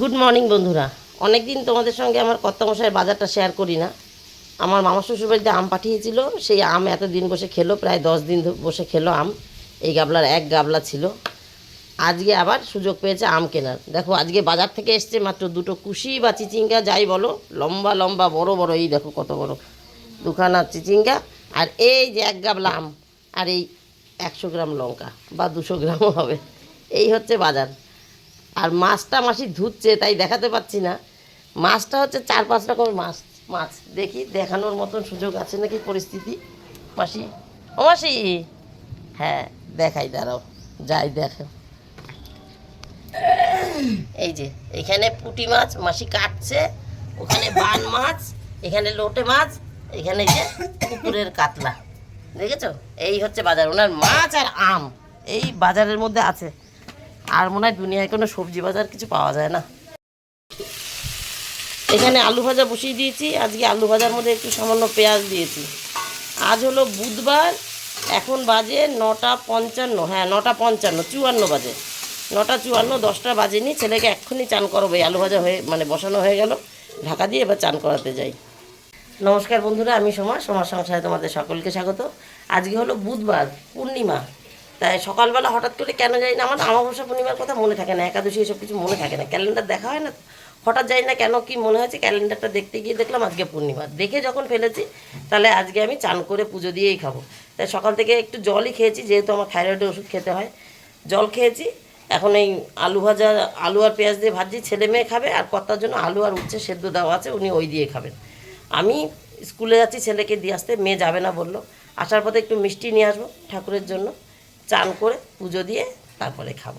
Good morning বন্ধুরা। অনেক দিন তোমাদের সঙ্গে আমার কর্তামশাইয়ের বাজারটা শেয়ার করি না। আমার মামা শ্বশুর বাড়িতে আম পাঠিয়েছিল, সেই আম এতদিন বসে খেলো, প্রায় দশ দিন বসে খেলো আম। এই গাবলার এক গাবলা ছিল। আজকে আবার সুযোগ পেয়েছে আম কেনার। দেখো, আজকে বাজার থেকে এসছে মাত্র দুটো কুশি বা চিচিঙ্গা, যাই বলো, লম্বা লম্বা, বড় বড়, এই দেখো কত বড়। দুখানা চিচিঙ্গা আর এই যে এক গাবলা আম, আর এই একশো গ্রাম লঙ্কা বা দুশো গ্রামও হবে। এই হচ্ছে বাজার। আর মাছটা মাসি ধুচ্ছে, তাই দেখাতে পাচ্ছি না। মাছটা হচ্ছে চার, পাঁচ রকমের মাছ। মাছ দেখি, দেখানোর মতন সুযোগ আছে নাকি পরিস্থিতি? মাসি, ও মাসি! হ্যাঁ দেখাই, দাঁড়াও, যাই, দেখো। এই যে, এখানে পুঁটি মাছ, মাসি কাটছে, ওখানে বান মাছ, এখানে লোটে মাছ, এখানে যে পুকুরের কাতলা। দেখেছ? এই হচ্ছে বাজার, ওনার মাছ আর আম, এই বাজারের মধ্যে আছে। আর মনে হয় দুনিয়ায় কোনো সবজি বাজার কিছু পাওয়া যায় না। এখানে আলু ভাজা বসিয়ে দিয়েছি। আজকে আলু ভাজার মধ্যে একটু সামান্য পেঁয়াজ দিয়েছি। আজ হলো বুধবার, এখন বাজে নটা পঞ্চান্ন। হ্যাঁ নটা পঞ্চান্ন, চুয়ান্ন বাজে। নটা চুয়ান্ন, দশটা বাজেনি। ছেলেকে এক্ষুনি চান করাবো আলু ভাজা হয়ে মানে বসানো হয়ে গেল। ঢাকা দিয়ে এবার চান করাতে যাই। নমস্কার বন্ধুরা, আমি সোমা। সোমার সংসারে তোমাদের সকলকে স্বাগত। আজকে হলো বুধবার, পূর্ণিমা। তাই সকালবেলা হঠাৎ করে কেন যাই না, আমার আমাবস্যা পূর্ণিমার কথা মনে থাকে না, একাদশী এসব কিছু মনে থাকে না। ক্যালেন্ডার দেখা হয় না, হঠাৎ যাই না কেন কি মনে হয়েছে, ক্যালেন্ডারটা দেখতে গিয়ে দেখলাম আজকে পূর্ণিমা। দেখে যখন ফেলেছি, তাহলে আজকে আমি চান করে পুজো দিয়েই খাব। তাই সকাল থেকে একটু জলই খেয়েছি, যেহেতু আমার থাইরয়েডের ওষুধ খেতে হয়। জল খেয়েছি, এখন এই আলু ভাজা, আলু আর পেঁয়াজ দিয়ে ভাজি, ছেলে মেয়ে খাবে আর কর্তার জন্য আলু আর উচ্ছে সেদ্ধ দেওয়া আছে, উনি ওই দিয়ে খাবেন। আমি স্কুলে যাচ্ছি, ছেলেকে দিয়ে আসতে, মেয়ে যাবে না বলল। আসার পথে একটু মিষ্টি নিয়ে আসব ঠাকুরের জন্য। চান করে পুজো দিয়ে তারপরে খাব।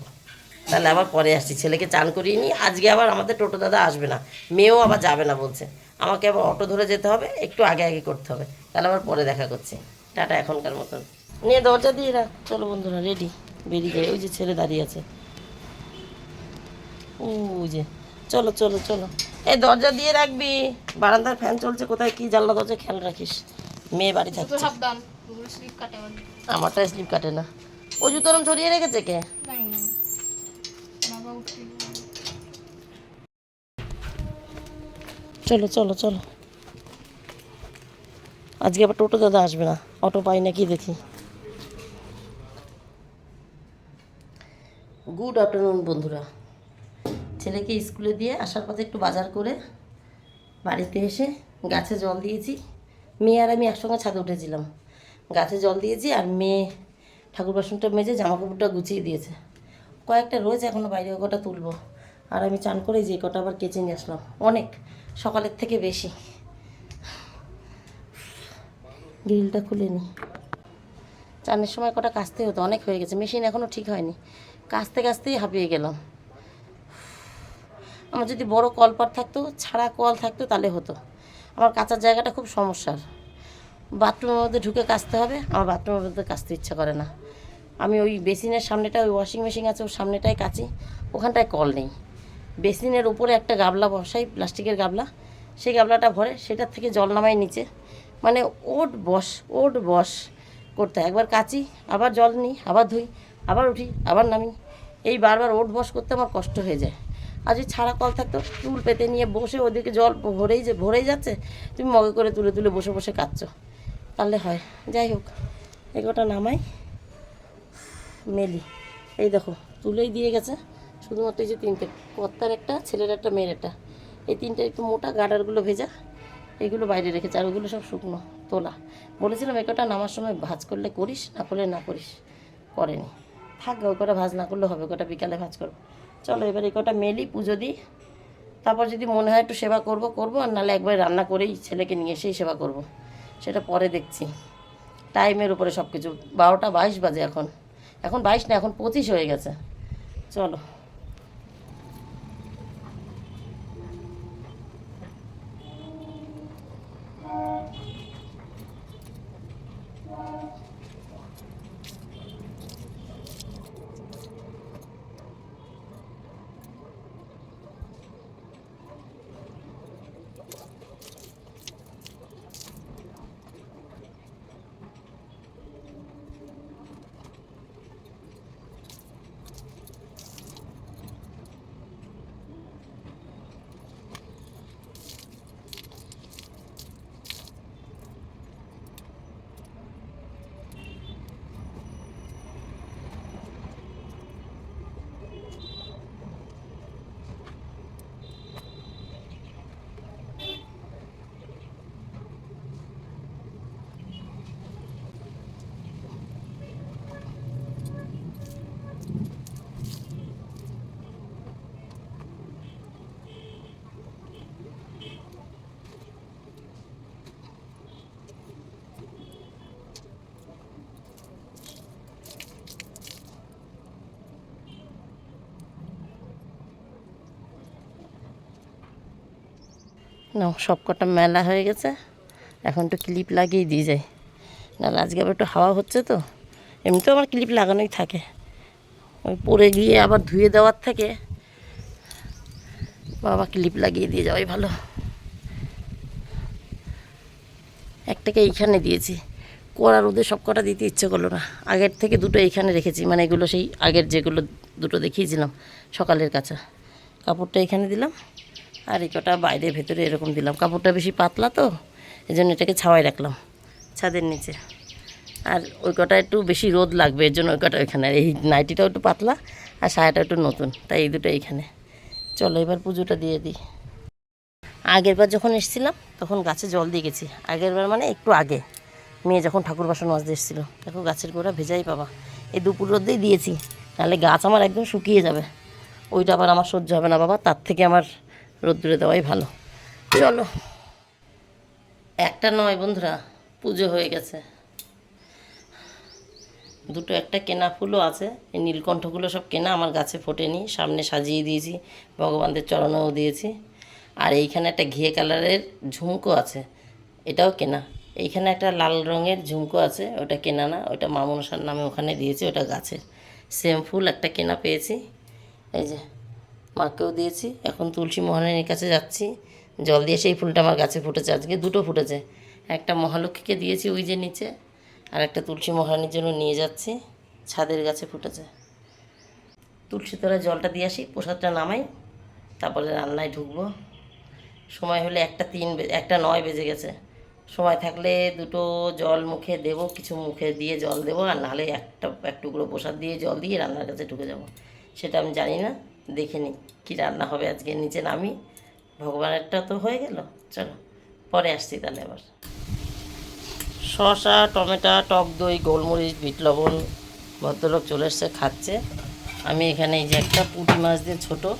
তাহলে আবার পরে আসছি ছেলেকে চান করিয়ে নিই আজকে আবার আমাদের টোটো দাদা আসবে না মেয়েও আবার যাবে না বলছে। আমাকে আবার অটো ধরে যেতে হবে একটু আগে আগে করতে হবে তাহলে আবার পরে দেখা করছি। টাটা এখনকার মতন। নিয়ে দরজা দিয়ে রাখ। চলো বন্ধুরা রেডি বেরিয়ে যায় ওই যে ছেলে দাঁড়িয়ে আছে। ওই যে চলো চলো চলো। এই দরজা দিয়ে রাখবি। বারান্দার ফ্যান চলছে কোথায়? কি জানলা দরজা? খেয়াল রাখিস। মেয়ে বাড়ি থাকছে। কাটে আমারটা স্লিপ কাটে না। ও জুতোরম ছড়িয়ে রেখেছে কে? না চলো চলো চলো। আজকে আবার টোটো দাদা আসবে না। অটো পাই নাকি দেখি। গুড আফটারনুন বন্ধুরা। ছেলেকে স্কুলে দিয়ে আসার পথে একটু বাজার করে বাড়িতে এসে গাছে জল দিয়েছি। মেয়ে আর আমি একসঙ্গে ছাদে উঠেছিলাম। গাছে জল দিয়েছি আর মেয়ে ঠাকুর বাসনটা মেজে জামা কাপড়টা গুছিয়ে দিয়েছে। কয়েকটা রয়েছে এখনও বাইরে কটা তুলবো। আর আমি চান করে যে কটা আবার কেচে নিয়ে আসলাম। অনেক, সকালের থেকে বেশি। গ্রিলটা খুলে নি। চানের সময় কটা কাচতে হতো, অনেক হয়ে গেছে। মেশিন এখনও ঠিক হয়নি। কাচতে কাচতেই হাঁপিয়ে গেলাম। আমার যদি বড় কলপার থাকতো, ছাড়া কল থাকতো, তাহলে হতো। আমার কাঁচার জায়গাটা খুব সমস্যার। বাথরুমের মধ্যে ঢুকে কাচতে হবে, আমার বাথরুমের মধ্যে কাচতে ইচ্ছা করে না। আমি ওই বেসিনের সামনেটা ওই ওয়াশিং মেশিন আছে, ওর সামনেটায় কাচি, ওখানটায় কল নেই। বেসিনের উপরে একটা গাবলা বসাই, প্লাস্টিকের গাবলা, সেই গাবলাটা ভরে সেটার থেকে জল নামাই নিচে। মানে ওট বস ওট বস করতে একবার কাচি, আবার জল নিই, আবার ধুই, আবার উঠি, আবার নামি। এই বারবার ওট বস করতে আমার কষ্ট হয়ে যায়। আর যদি ছাড়া কল থাকতো, চুল পেতে নিয়ে বসে ওদিকে জল ভরেই যে, ভরেই যাচ্ছে, তুমি মগে করে তুলে তুলে বসে বসে কাচ্ছো তাহলে হয়। যাই হোক এগোটা নামাই, মেলি। এই দেখো, তুলেই দিয়ে গেছে। শুধুমাত্র এই যে তিনটে, কর্তার একটা, ছেলের একটা, মেয়ের একটা। এই তিনটে একটু মোটা গাডারগুলো ভেজা, এগুলো বাইরে রেখেছে। আর ওগুলো সব শুকনো, তোলা। বলেছিলাম এই কটা নামার সময় ভাজ করলে করিস, না করলে না করিস। করেনি। থাক, ওই কটা ভাজ না করলে হবে কটা বিকালে ভাজ করব। চলো, এবার এই কটা মেলি, পুজো দিই। তারপর যদি মনে হয় একটু সেবা করব করব। আর নাহলে একবার রান্না করেই ছেলেকে নিয়ে এসেই সেবা করব। সেটা পরে দেখছি। টাইমের উপরে সব কিছু বারোটা বাইশ বাজে এখন। এখন বাইশ না, এখন পঁচিশ হয়ে গেছে। চলো। না সব কটা মেলা হয়ে গেছে। এখন তো ক্লিপ লাগিয়ে দিয়ে যায় নাহলে আজকে আবার একটু হাওয়া হচ্ছে তো। এমনিতেও আমার ক্লিপ লাগানোই থাকে। ওই পরে গিয়ে আবার ধুয়ে দেওয়ার থেকে বাবা ক্লিপ লাগিয়ে দিয়ে যাওয়াই ভালো। একটাকে এইখানে দিয়েছি। কড়া রোদে সব কটা দিতে ইচ্ছে করল না। আগের থেকে দুটো এইখানে রেখেছি। মানে এগুলো সেই আগের যেগুলো দুটো দেখিয়েছিলাম সকালের কাছে কাপড়টা এখানে দিলাম। আর এই কটা বাইরে ভেতরে এরকম দিলাম। কাপড়টা বেশি পাতলা তো এই জন্য এটাকে ছাওয়াই রাখলাম, ছাদের নিচে। আর ওই কটা একটু বেশি রোদ লাগবে, এর জন্য ওই কটা ওইখানে। এই নাইটিটাও একটু পাতলা আর সায়াটা একটু নতুন, তাই এই দুটো এইখানে। চলো এবার পুজোটা দিয়ে দিই। আগেরবার যখন এসেছিলাম, তখন গাছে জল দিয়ে গেছি। আগেরবার মানে একটু আগে। মেয়ে যখন ঠাকুর বাসন মাজতে এসেছিল, দেখো গাছের গোড়া ভেজাই পাবা এই দুপুর রোদেই দিয়েছি, নাহলে গাছ আমার একদম শুকিয়ে যাবে। ওইটা আবার আমার সহ্য হবে না বাবা, তার থেকে আমার রোদ্দুরে দেওয়াই ভালো। চলো। একটা নয় বন্ধুরা, পুজো হয়ে গেছে। দুটো একটা কেনা ফুলও আছে। এই নীলকণ্ঠগুলো সব কেনা, আমার গাছে ফোটেনি। সামনে সাজিয়ে দিয়েছি, ভগবানদের চরণেও দিয়েছি। আর এইখানে একটা ঘিয়ে কালারের ঝুমকো আছে, এটাও কেনা। এইখানে একটা লাল রঙের ঝুমকো আছে, ওটা কেনা না, ওটা মামনসার নামে ওখানে দিয়েছি, ওটা গাছের। সেম ফুল একটা কেনা পেয়েছি। এই যে মাকেও দিয়েছি। এখন তুলসী মহারানীর কাছে যাচ্ছি। জল দিয়ে সেই ফুলটা আমার গাছে ফুটেছে। আজকে দুটো ফুটেছে। একটা মহালক্ষ্মীকে দিয়েছি ওই যে নিচে, আর একটা তুলসী মহারানীর জন্য নিয়ে যাচ্ছি। ছাদের গাছে ফুটেছে। তুলসী তলায় জলটা দিয়ে আসি, প্রসাদটা নামাই, তারপরে রান্নায় ঢুকবো। সময় হলে একটা তিন একটা নয় বেজে গেছে। সময় থাকলে দুটো জল মুখে দেবো, কিছু মুখে দিয়ে জল দেবো, আর নাহলে একটা, এক টুকরো প্রসাদ দিয়ে জল দিয়ে রান্নার কাছে ঢুকে যাব। সেটা আমি জানি না। দেখে নিই কী রান্না হবে আজকে, নিচে নামি। ভগবানেরটা তো হয়ে গেল, চলো, পরে আসছি তাহলে আবার। শসা, টমেটো, টক দই, গোলমরিচ, বিট লবণ, ভদ্রলোক চলে এসছে, খাচ্ছে। আমি এখানে এই যে একটা পুঁটি মাছ দিয়ে ছোটো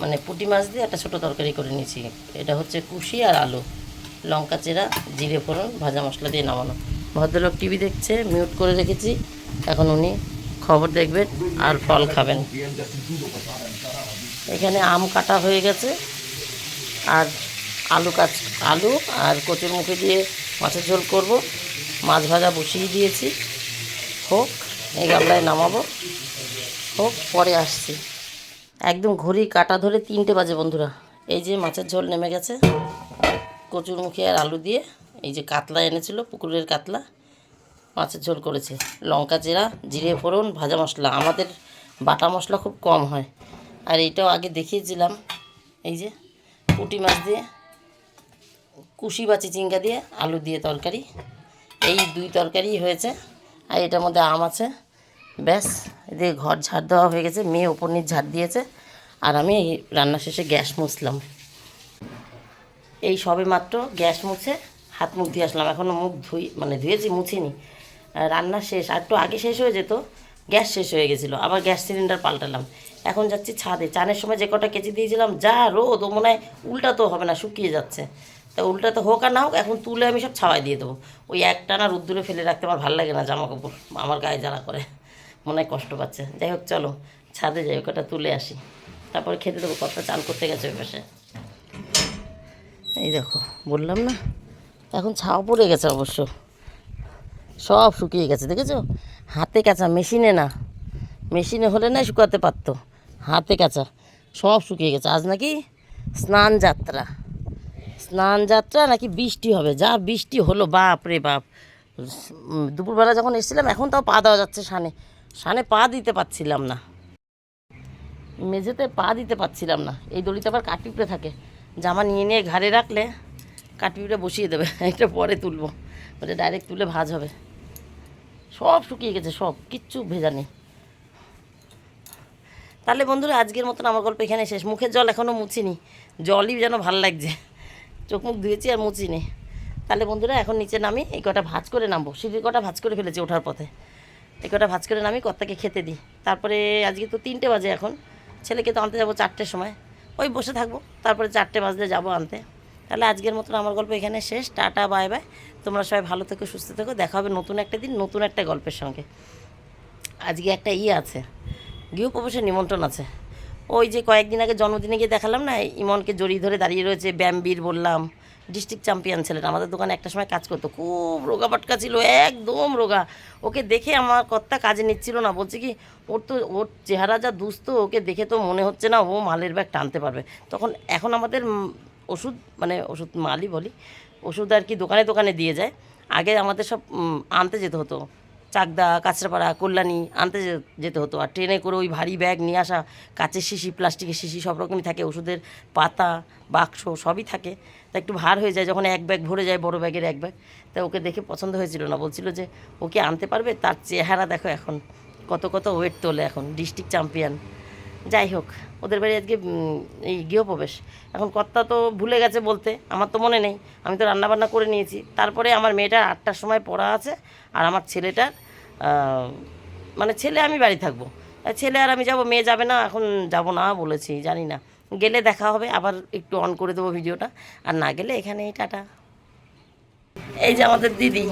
মানে পুঁটি মাছ দিয়ে একটা ছোটো তরকারি করে নিয়েছি। এটা হচ্ছে কুশি আর আলু। লঙ্কা, চেরা, জিরে ফোড়ন, ভাজা মশলা দিয়ে নামানো। ভদ্রলোক টিভি দেখছে, মিউট করে রেখেছি। এখন উনি খবর দেখবেন আর ফল খাবেন। এখানে আম কাটা হয়ে গেছে আর আলু কাচ আলু আর কচুর মুখে দিয়ে মাছের ঝোল করব। মাছ ভাজা বসিয়ে দিয়েছি। হোক, এই গামলায় নামাবো। হোক, পরে আসছি। একদম ঘড়ি কাটা ধরে তিনটে বাজে বন্ধুরা। এই যে মাছের ঝোল নেমে গেছে। কচুর মুখে আর আলু দিয়ে এই যে কাতলা এনেছিল, পুকুরের কাতলা। মাছের ঝোল করেছে। লঙ্কা জিরা, জিরে ফোড়ন, ভাজা মশলা। আমাদের বাটা মশলা খুব কম হয়। আর এইটাও আগে দেখিয়েছিলাম। এই যে পুঁটি মাছ দিয়ে, কুশি বা চিচিঙ্গা দিয়ে, আলু দিয়ে তরকারি। এই দুই তরকারি হয়েছে। আর এটার মধ্যে আম আছে। ব্যাস এদিকে ঘর ঝাড় দেওয়া হয়ে গেছে। মেয়ে ওপর নিচ ঝাড় দিয়েছে। আর আমি এই রান্না শেষে গ্যাস মুছলাম। এই সবে মাত্র গ্যাস মুছে হাত মুখ দিয়ে আসলাম। এখনও মুখ ধুই মানে ধুয়েছি, মুছিনি। রান্না শেষ, আর একটু আগে শেষ হয়ে যেত, গ্যাস শেষ হয়ে গেছিল, আবার গ্যাস সিলিন্ডার পাল্টালাম। এখন যাচ্ছি ছাদে, চানের সময় যে কটা কেচি দিয়েছিলাম, যা রোদ, ও মনে হয় উল্টা তো হবে না, শুকিয়ে যাচ্ছে। তা উল্টা তো হোক আর না হোক, এখন তুলে আমি সব ছাওয়াই দিয়ে দেবো। ওই একটা না রোদ্দুরে ফেলে রাখতে আমার ভালো লাগে না জামা কাপড় আমার গায়ে জ্বালা করে, মনে হয় কষ্ট পাচ্ছে। যাই হোক, চলো, ছাদে যাই ওটা তুলে আসি। তারপরে খেতে দেবো, কতটা চান করতে গেছে ওই পাশে। এই দেখো, বললাম না? এখন ছাও পড়ে গেছে অবশ্য। সব শুকিয়ে গেছে, দেখেছ? হাতে কাঁচা, মেশিনে না। মেশিনে হলে না শুকাতে পারতো। হাতে কাঁচা, সব শুকিয়ে গেছে। আজ নাকি স্নান যাত্রা। স্নান যাত্রা নাকি বৃষ্টি হবে। যা বৃষ্টি হলো, বাপ রে বাপ। দুপুরবেলা যখন এসেছিলাম, এখন তাও পা দেওয়া যাচ্ছে সানে। সানে পা দিতে পারছিলাম না। মেঝেতে পা দিতে পারছিলাম না। এই দড়িতে আবার কাটিপড়ে থাকে। জামা নিয়ে নিয়ে ঘাড়ে রাখলে কাটিপড়ে বসিয়ে দেবে। এটা পরে তুলবো। ওটা ডাইরেক্ট তুলে ভাজ হবে। সব শুকিয়ে গেছে, সব। কিচ্ছু ভেজা নেই। তাহলে বন্ধুরা, আজকের মতন আমার গল্প এখানে শেষ। মুখের জল এখনও মুছিনি। জলই যেন ভালো লাগছে। চোখ মুখ ধুয়েছি আর মুছিনি। তাহলে বন্ধুরা, এখন নিচে নামি, এই কটা ভাজ করে নামবো। সিঁড়ির কটা ভাজ করে ফেলেছি ওঠার পথে। এই কটা ভাজ করে নামি, কর্তাকে খেতে দিই। তারপরে আজকে তো তিনটে বাজে এখন। ছেলেকে তো আনতে যাব চারটের সময়। ওই বসে থাকব। তারপরে চারটে বাজলে যাব আনতে। তাহলে আজকের মতন আমার গল্প এখানে শেষ। Tata, bye bye. তোমরা সবাই ভালো থেকো, সুস্থ থেকো। দেখা হবে নতুন একটা দিন, নতুন একটা গল্পের সঙ্গে। আজকে একটা ইয়ে আছে, গৃহপ্রবেশের নিমন্ত্রণ আছে। ওই যে কয়েকদিন আগে জন্মদিনে গিয়ে দেখালাম না, ইমনকে জড়িয়ে ধরে দাঁড়িয়ে রয়েছে, ব্যামবীর বললাম, ডিস্ট্রিক্ট চ্যাম্পিয়ন ছেলেটা। আমাদের দোকানে একটা সময় কাজ করতো, খুব রোগা পাটকা ছিল, একদম রোগা। ওকে দেখে আমার কর্তা কাজে নিচ্ছিল না, বলছে কি, ওর তো, ওর চেহারা যা দুস্থ, ওকে দেখে তো মনে হচ্ছে না ও মালের ব্যাগ টানতে পারবে। তখন এখন আমাদের ওষুধ মানে ওষুধ মালই বলি, ওষুধ আর কি দোকানে দোকানে দিয়ে যায়। আগে আমাদের সব আনতে যেতে হতো। চাকদা, কাঁচরাপাড়া, কল্যাণী আনতে যেতে হতো। আর ট্রেনে করে ওই ভারী ব্যাগ নিয়ে আসা, কাচের শিশি, প্লাস্টিকের শিশি, সব রকমই থাকে। ওষুধের পাতা, বাক্স সবই থাকে। তা একটু ভার হয়ে যায় যখন এক ব্যাগ ভরে যায়, বড় ব্যাগের এক ব্যাগ। তা ওকে দেখে পছন্দ হয়েছিল না। বলছিল যে ওকে আনতে পারবে? তার চেহারা দেখো এখন। কত কত ওয়েট তোলে এখন। District champion. যাই হোক, ওদের বাড়ি আজকে এই গৃহপ্রবেশ। এখন কর্তা তো ভুলে গেছে বলতে, আমার তো মনে নেই। আমি তো রান্নাবান্না করে নিয়েছি। তারপরে আমার মেয়েটার আটটার সময় পড়া আছে, আর আমার ছেলেটার মানে ছেলে আমি বাড়ি থাকব। ছেলে আর আমি যাব, মেয়ে যাবে না, এখন যাব না বলেছি, জানি না। গেলে দেখা হবে, আবার একটু অন করে দেবো ভিডিওটা আর না গেলে এখানেই টাটা। এই যে আমাদের দিদি,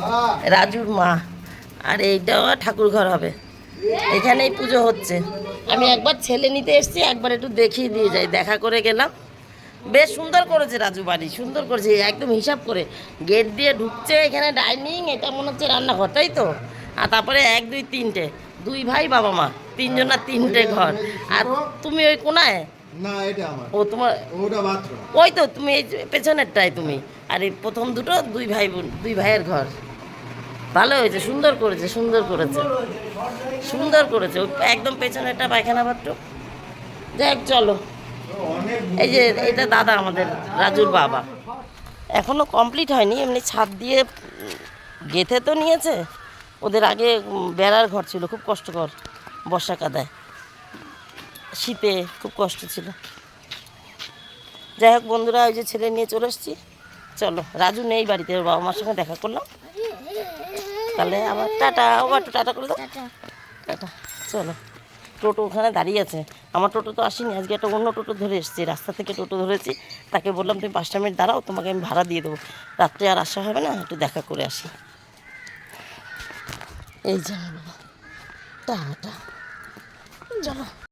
রাজুর মা। আর এইটা ঠাকুর ঘর হবে। এখানেই পুজো হচ্ছে। আমি একবার ছেলে নিতে এসেছি একবার একটু দেখিয়ে দিয়ে যাই দেখা করে গেলাম। বেশ সুন্দর করেছে রাজু বাড়ি সুন্দর করেছে একদম হিসাব করে। গেট দিয়ে ঢুকছে এখানে ডাইনিং এটা মনে হচ্ছে রান্নাঘর তাই তো? আর তারপরে এক দুই তিনটে দুই ভাই বাবা মা তিনজনের তিনটে ঘর। আর তুমি ওই কোনায়? না এটা আমার। ও তোমার ওটা বাথরুম। ওই তো তুমি এই যে পেছনেরটাই তুমি। আর এই প্রথম দুটো দুই ভাই বোন দুই ভাইয়ের ঘর। ভালো হয়েছে, সুন্দর করেছে সুন্দর করেছে। সুন্দর করেছে। একদম পেছনেরটা পায়খানা বাথরুম। যাই চলো। এই যে, এটা দাদা আমাদের, রাজুর বাবা। এখনও কমপ্লিট হয়নি, এমনি ছাদ দিয়ে গেঁথে তো নিয়েছে। ওদের আগে বেড়ার ঘর ছিল, খুব কষ্টকর বর্ষা কাদায়। শীতে খুব কষ্ট ছিল। যাই হোক, বন্ধুরা, ওই যে ছেলে নিয়ে চলে এসেছি। চলো, রাজু নেই বাড়িতে বাবা মার সঙ্গে দেখা করলাম। তাহলে আবার টাটা আবার টাটা করে দাও। টাটা। চলো। টোটো ওখানে দাঁড়িয়ে আছে। আমার টোটো তো আসেনি আজকে একটা অন্য টোটো ধরে এসেছি। রাস্তা থেকে টোটো ধরেছি। তাকে বললাম তুমি পাঁচটা মিনিট দাঁড়াও তোমাকে আমি ভাড়া দিয়ে দেবো। রাত্রে আর আসা হবে না একটু দেখা করে আসি। এই যে টাটা। চলো।